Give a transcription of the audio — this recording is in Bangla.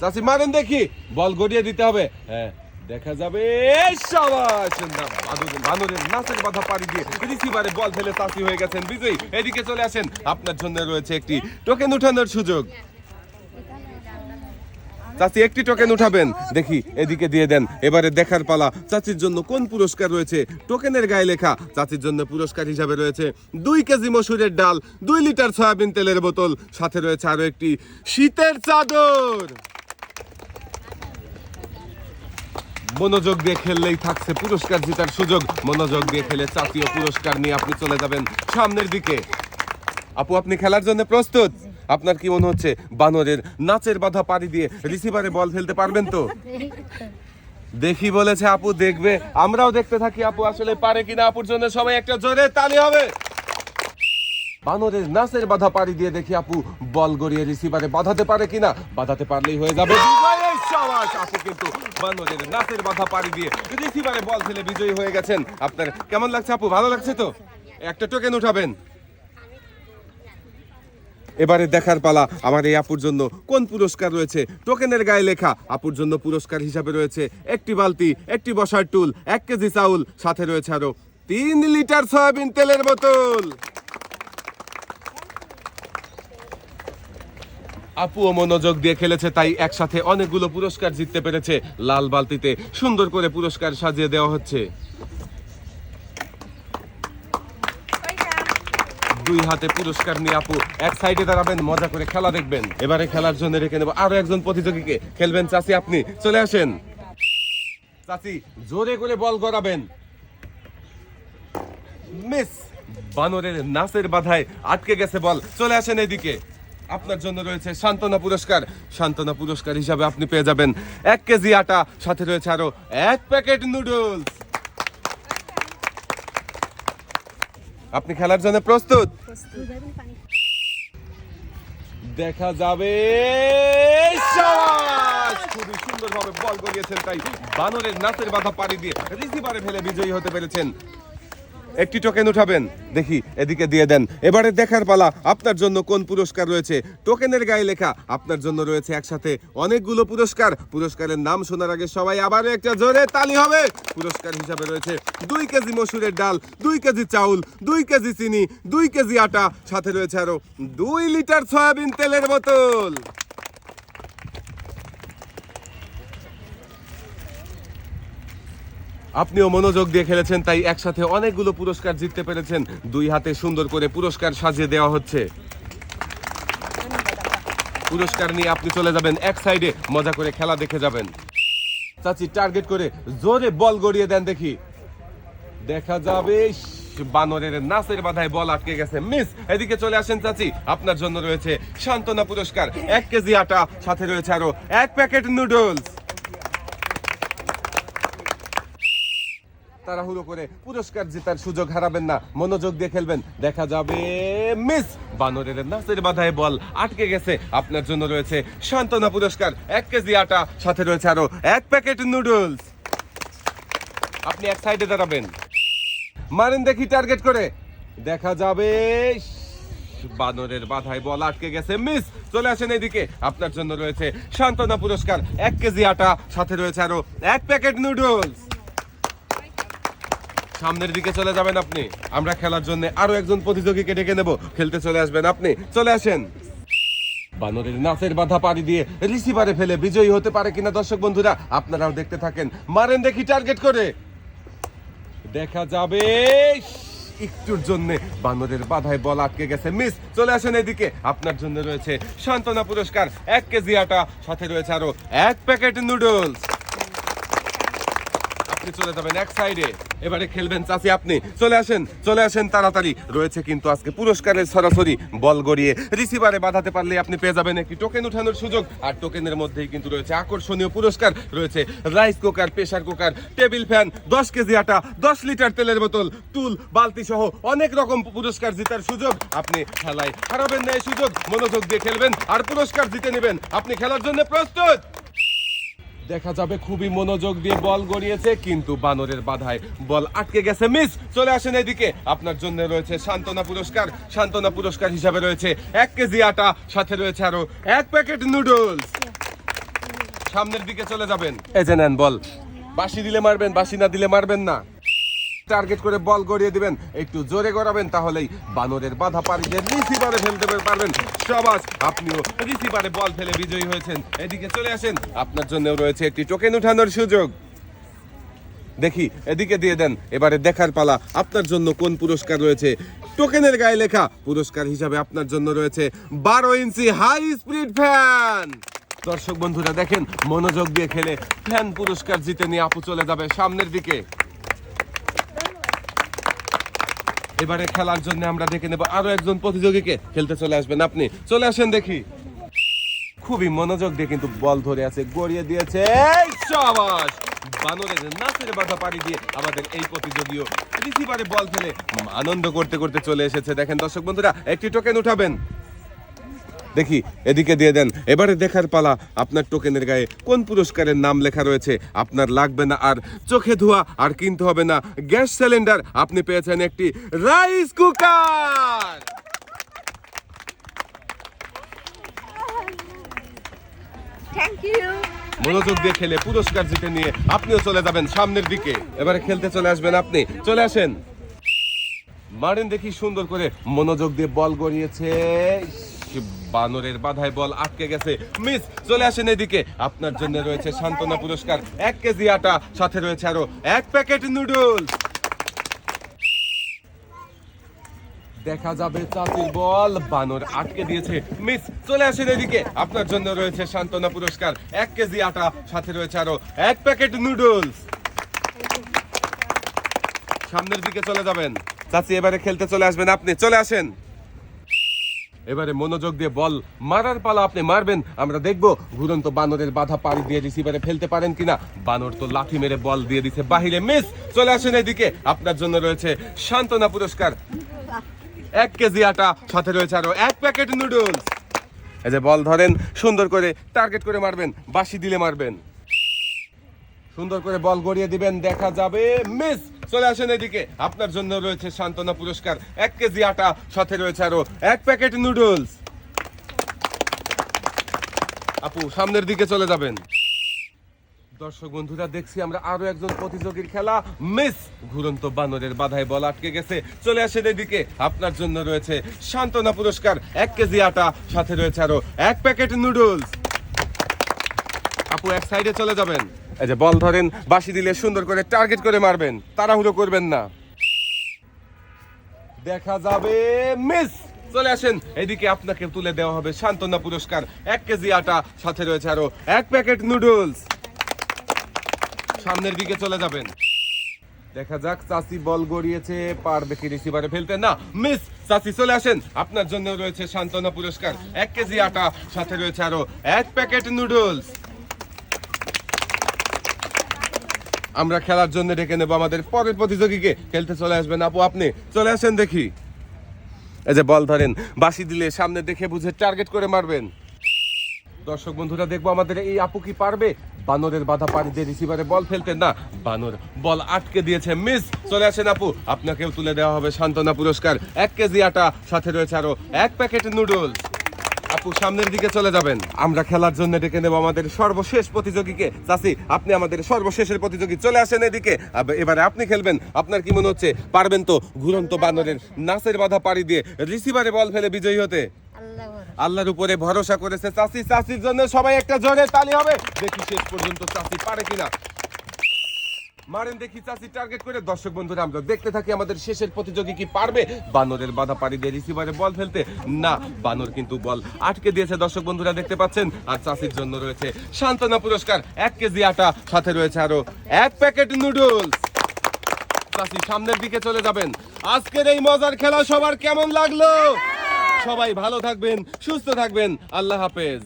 চাচি, মারেন দেখি। বল গড়িয়ে দিতে হবে। হ্যাঁ দেখা যাবে। বানরের নাচের বাধা পাড়ি দিয়ে রিসিভারে বল ফেলে চাচি হয়ে গেছেন। বিজয়ী, এদিকে চলে আসেন। আপনার জন্য রয়েছে একটি টোকেন উঠানোর সুযোগ। চাচি, একটি টোকেন উঠাবেন। দেখি, এদিকে দিয়ে দেন। এবারে দেখার পালা। চাচির জন্য কোন পুরস্কার রয়েছে? টোকেনের গায়ে লেখা। চাচির জন্য পুরস্কার হিসাবে রয়েছে দুই কেজি মসুরের ডাল, দুই লিটার সয়াবিন তেলের বোতল। সাথে রয়েছে আরও একটি শীতের চাদর। মনোযোগ দিয়ে খেললেই থাকছে পুরস্কার জেতার সুযোগ। মনোযোগ দিয়ে খেলে চাচিও পুরস্কার নিয়ে আপনি চলে যাবেন সামনের দিকে। আপু, আপনি খেলার জন্য প্রস্তুত? আপনার কি মনে হচ্ছে বানরের নাচের বাধা পাড়ি দিয়ে রিসিভারে বল ফেলতে পারবেন তো? দেখি বলেছে আপু, দেখবে। আমরাও দেখতে থাকি আপু, আসলে পারে কিনা আপুর জন্য সবাই একটা জোরে তালি হবে। বানরের নাচের বাধা পাড়ি দিয়ে দেখি আপু, বল গড়িয়ে রিসিভারে বাধাতে পারে কিনা? বাধাতে পারলেই হয়ে যাবে সাবাস! আপু কিন্তু বানরের নাচের বাধা পাড়ি দিয়ে রিসিভারে বল ফেলে বিজয়ী হয়ে গেছেন। আপনার কেমন লাগছে আপু? ভালো লাগছে তো? একটা টোকেন উঠাবেন। এবারে দেখার পালা আমার এই আপুর জন্য। কোন পুরস্কার রয়েছে? টোকেনের গায়ে লেখা। আপুর জন্য পুরস্কার হিসাবে রয়েছে একটি বালতি, একটি বসার টুল, এক কেজি চাউল, সাথে রয়েছে আরও তিন লিটার সয়াবিন তেলের বোতল। আপুও মনোযোগ দিয়ে খেলেছে, তাই একসাথে অনেকগুলো পুরস্কার জিততে পেরেছে লাল বালতিতে। সুন্দর করে পুরস্কার সাজিয়ে দেওয়া হচ্ছে। দুই হাতে পুরস্কার নিয়ে আপু এক সাইডে দাঁড়াবেন, মজা করে খেলা দেখবেন। এবারে খেলার জন্য রেখে নেব আরও একজন প্রতিযোগীকে। খেলবেন চাচি, আপনি চলে আসেন। চাচি, জোরে করে বল গড়াবেন। মিস বানরের নাচের বাধায় আটকে গেছে বল, চলে আসেন এদিকে। আপনার জন্য রয়েছে সান্ত্বনা পুরস্কার। সান্ত্বনা পুরস্কার হিসাবে আপনি পেয়ে যাবেন এক কেজি আটা, সাথে রয়েছে আরও এক প্যাকেট নুডলস। আপনি খেলার জন্য প্রস্তুত? দেখা যাবে! খুবই সুন্দরভাবে বল গড়িয়েছেন, তাই বানরের নাচের বাধা পাড়ি দিয়ে রিসিভারে ফেলে বিজয়ী হতে পেরেছেন একটি টোকেন উঠাবেন। দেখি, এদিকে দিয়ে দেন। এবারে দেখার পালা, আপনার জন্য কোন পুরস্কার রয়েছে? টোকেনের গায়ে লেখা, আপনার জন্য রয়েছে একসাথে অনেকগুলো পুরস্কার। পুরস্কারের নাম শোনার আগে সবাই আবারও একটা জোরে তালি হবে। পুরস্কার হিসাবে রয়েছে দুই কেজি মসুরের ডাল, দুই কেজি চাউল, দুই কেজি চিনি, দুই কেজি আটা। সাথে রয়েছে আরও দুই লিটার সয়াবিন তেলের বোতল। আপনিও মনোযোগ দিয়ে খেলেছেন, তাই একসাথে অনেকগুলো পুরস্কার জিততে পেরেছেন। দুই হাতে সুন্দর করে পুরস্কার সাজিয়ে দেওয়া হচ্ছে। পুরস্কার নিয়ে আপনি চলে যাবেন, এক সাইডে মজা করে খেলা দেখে যাবেন। চাচি, টার্গেট করে জোরে বল গড়িয়ে দেন দেখি। দেখা যাবে বানরের নাচের বাধায় বল আটকে গেছে। মিস, এদিকে চলে আসেন চাচি, আপনার জন্য রয়েছে সান্ত্বনা পুরস্কার। এক কেজি আটা, সাথে রয়েছে আরও এক প্যাকেট নুডলস। তাড়াহুড়ো করে পুরস্কার জেতার সুযোগ হারাবেন না। মনোযোগ দিয়ে খেলবেন। দেখা যাবে মিস বানরের নাচের বাধায় বল আটকে গেছে। আপনার জন্য রয়েছে সান্ত্বনা পুরস্কার। এক কেজি আটা, সাথে রয়েছে আরও এক প্যাকেট নুডলস। আপনি এক সাইডে দাঁড়াবেন। মারেন দেখি টার্গেট করে। দেখা যাবে বানরের বাধায় বল আটকে গেছে। মিস, চলে আসেন এদিকে। আপনার জন্য রয়েছে সান্ত্বনা পুরস্কার। এক কেজি আটা, সাথে রয়েছে আরও এক প্যাকেট নুডলস। সামনের দিকে চলে যাবেন আপনি। আমরা খেলার জন্য আরও একজন প্রতিযোগীকে ডেকে নেব। খেলতে চলে আসবেন আপনি। চলে আসেন। বানরের নাচের বাধা পাড়ি দিয়ে রিসিভারে ফেলে বিজয়ী হতে পারে কিনা দর্শক বন্ধুরা, আপনারাও দেখতে থাকেন। মারেন দেখি টার্গেট করে। দেখা যাবে একটুর জন্য বানরের বাধায় বল আটকে গেছে। মিস, চলে আসেন এদিকে। আপনার জন্য রয়েছে সান্ত্বনা পুরস্কার, এক কেজি আটা, সাথে রয়েছে আরও এক প্যাকেট নুডলস। আপনি চলে যাবেন এক সাইডে এবারে খেলবেন চাচি আপনি। চলে আসেন চলে আসেন তাড়াতাড়ি। রয়েছে কিন্তু আজকে পুরস্কারের সরাসরি বল গড়িয়ে। রিসিভারে বাঁধাতে পারলে আপনি পেয়ে যাবেন একটি টোকেন উঠানোর সুযোগ। আর টোকেনের মধ্যেই কিন্তু রয়েছে আকর্ষণীয় পুরস্কার। রয়েছে rice cooker pressure cooker table fan দশ কেজি আটা, দশ লিটার তেলের বোতল টুল বালতি সহ অনেক রকম পুরস্কার জিতার সুযোগ। আপনি খেলায় হারাবেন না এই সুযোগ। মনোযোগ দিয়ে খেলবেন আর পুরস্কার জিতে নেবেন। আপনি খেলার জন্য প্রস্তুত! দেখা যাবে খুবই মনোযোগ দিয়ে বল গড়িয়েছে, কিন্তু বানরের বাধায় বল আটকে গেছে। মিস, চলে আসেন এদিকে। আপনার জন্য রয়েছে সান্ত্বনা পুরস্কার। সান্ত্বনা পুরস্কার হিসাবে রয়েছে এক কেজি আটা, সাথে রয়েছে আরও এক প্যাকেট নুডলস। সামনের দিকে চলে যাবেন। এজে নেন বল। বাসি দিলে মারবেন বাসি না দিলে মারবেন না। টার্গেট করে বল গড়িয়ে দিবেন। একটু জোরে গড়াবেন, তাহলেই বানরের বাধা পারি দিয়ে রিসিভারে ফেলতে পারবেন। সবাস, আপনিও রিসিভারে বল ফেলে বিজয়ী হয়েছেন। এদিকে চলে আসেন। আপনার জন্যও রয়েছে একটি টোকেন উঠানোর সুযোগ। দেখি, এদিকে দিয়ে দেন। এবারে দেখার পালা, আপনার জন্য কোন পুরস্কার রয়েছে? টোকেনের গায়ে লেখা, পুরস্কার হিসাবে আপনার জন্য রয়েছে বারো ইঞ্চি হাই স্পিড ফ্যান দর্শক বন্ধুরা, দেখেন, মনোযোগ দিয়ে খেলে ফ্যান পুরস্কার জিতে নিয়ে আপু চলে যাবে সামনের দিকে। এবারে খেলার জন্য আমরা দেখে নেব আরও একজন প্রতিযোগীকে। খেলতে চলে আসবেন আপনি। চলে আসেন দেখি। খুবই মনোযোগ দিয়ে কিন্তু বল ধরে আছে, গড়িয়ে দিয়েছে। বাধা পাড়ি দিয়ে আমাদের এই প্রতিযোগীও বল আনন্দ করতে করতে চলে এসেছে। দেখেন দর্শক বন্ধুরা, একটি টোকেন উঠাবেন। দেখি এদিকে দিয়ে দেন। এবারে দেখার পালা আপনার টোকেনের গায়ে কোন পুরস্কারের নাম লেখা রয়েছে? আপনার লাগবে না আর চোখে ধোয়া আর কিনতে হবে না। গ্যাস সিলিন্ডার আপনি পেয়েছেন একটি রাইস কুকার থ্যাংক ইউ মনোযোগ দিয়ে খেলে পুরস্কার জিতে নিয়ে আপনিও চলে যাবেন সামনের দিকে। এবারে খেলতে চলে আসবেন আপনি। চলে আসেন। মারেন দেখি সুন্দর করে। মনোযোগ দিয়ে বল গড়িয়েছে। বানরের বাধায় বল আটকে গেছে। মিস, চলে আসেন এদিকে। আপনার জন্য রয়েছে সান্ত্বনা পুরস্কার। এক কেজি আটা, সাথে রয়েছে আরও এক প্যাকেট নুডলস দেখা যাবে চাচির বল, বানর আটকে দিয়েছে। মিস, চলে আসেন এদিকে। আপনার জন্য রয়েছে সান্ত্বনা পুরস্কার। এক কেজি আটা, সাথে রয়েছে আরও এক প্যাকেট নুডলস। সামনের দিকে চলে যাবেন। চাচি, এবারে খেলতে চলে আসবেন। আপনি চলে আসেন। এবারে মনোযোগ দিয়ে বল, মারার পালা আপনি মারবেন। আমরা দেখব ঘুরন্ত বানরের বাধা পাড়ি দিয়ে রিসিভারে ফেলতে পারেন কিনা। বানর তো লাঠি মেরে বল দিয়ে দিছে, বাহিরে মিস, চলে আসেন এদিকে। আপনার জন্য রয়েছে সান্ত্বনা পুরস্কার। এক কেজি আটা, সাথে রয়েছে আরও এক প্যাকেট নুডলস। এই যে বল ধরেন, সুন্দর করে টার্গেট করে মারবেন বাসি দিলে মারবেন। সুন্দর করে বল গড়িয়ে দিবেন, দেখা যাবে। মিস, চলে আসেন এদিকে। আপনার জন্য রয়েছে সান্ত্বনা পুরস্কার। এক কেজি আটা, সাথে রয়েছে আরও এক প্যাকেট নুডলস। আপু, সামনের দিকে চলে যাবেন। দর্শক বন্ধুরা, দেখছি আমরা আরও একজন প্রতিযোগীর খেলা। মিস, ঘুরন্ত বানরের বাধায় বল আটকে গেছে। চলে আসেন এদিকে। আপনার জন্য রয়েছে সান্ত্বনা পুরস্কার। এক কেজি আটা, সাথে রয়েছে আরও এক প্যাকেট নুডলস। আপু, এক সাইডে চলে যাবেন। এই যে বল ধরেন বাসি দিলে সুন্দর করে টার্গেট করে মারবেন, তাড়াহুড়ো করবেন না। দেখা যাবে মিস চলে আসেন, এদিকে আপনাকে তুলে দেওয়া হবে সান্ত্বনা পুরস্কার। এক কেজি আটা, সাথে রয়েছে আরও এক প্যাকেট নুডলস সামনের দিকে চলে যাবেন। দেখা যাক, চাচি বল গড়িয়েছে, পারবে কি রিসিভারে ফেলতে? না মিস চাচি, চলে আসেন, আপনার জন্য রয়েছে সান্ত্বনা পুরস্কার। এক কেজি আটা, সাথে রয়েছে আরও এক প্যাকেট নুডলস আমরা খেলার জন্য ডেকে নেব আমাদের পরের প্রতিযোগীকে। খেলতে চলে আসবেন আপু, আপনি চলে আসেন দেখি। এই যে বল ধরেন বাসি দিলে সামনে দেখে বুঝে টার্গেট করে মারবেন। দর্শক বন্ধুরা, দেখব আমাদের এই আপু কি পারবে? বানরের বাধা পানি দিয়ে রিসিভারে বল ফেলতে না। বানর বল আটকে দিয়েছে মিস চলে আসেন আপু, আপনাকেও তুলে দেওয়া হবে সান্ত্বনা পুরস্কার। এক কেজি আটা, সাথে রয়েছে আরও এক প্যাকেট নুডলস আপু সামনের দিকে চলে যাবেন। আমরা খেলার জন্য ডেকে নেব আমাদের সর্বশেষ প্রতিযোগীকে। চাচি আপনি আমাদের সর্বশেষের প্রতিযোগী চলে আসেন এদিকে। এবারে আপনি খেলবেন। আপনার কি মনে হচ্ছে? পারবেন তো ঘুরন্ত বানরের নাচের বাধা পাড়ি দিয়ে রিসিভারে বল ফেলে বিজয়ী হতে। আল্লাহর উপরে ভরসা করেছে চাচি। চাচির জন্য সবাই একটা জোরে তালি হবে। দেখি শেষ পর্যন্ত চাচি পারে কিনা। মারেন দেখি চাচি টার্গেট করে। দর্শক বন্ধুরা, আমরা দেখতে থাকি আমাদের শেষের প্রতিযোগী কি পারবে? বানরের বাধা পাড়ি দিয়ে রিসিভারে বল ফেলতে? না, বানর কিন্তু বল আটকে দিয়েছে। দর্শক বন্ধুরা, দেখতে পাচ্ছেন? আর চাচির জন্য রয়েছে সান্ত্বনা পুরস্কার। এক কেজি আটা, সাথে রয়েছে আরও এক প্যাকেট নুডলস চাচি সামনের দিকে চলে যাবেন। আজকের এই মজার খেলা সবার কেমন লাগল? সবাই ভালো থাকবেন, সুস্থ থাকবেন। আল্লাহ হাফেজ।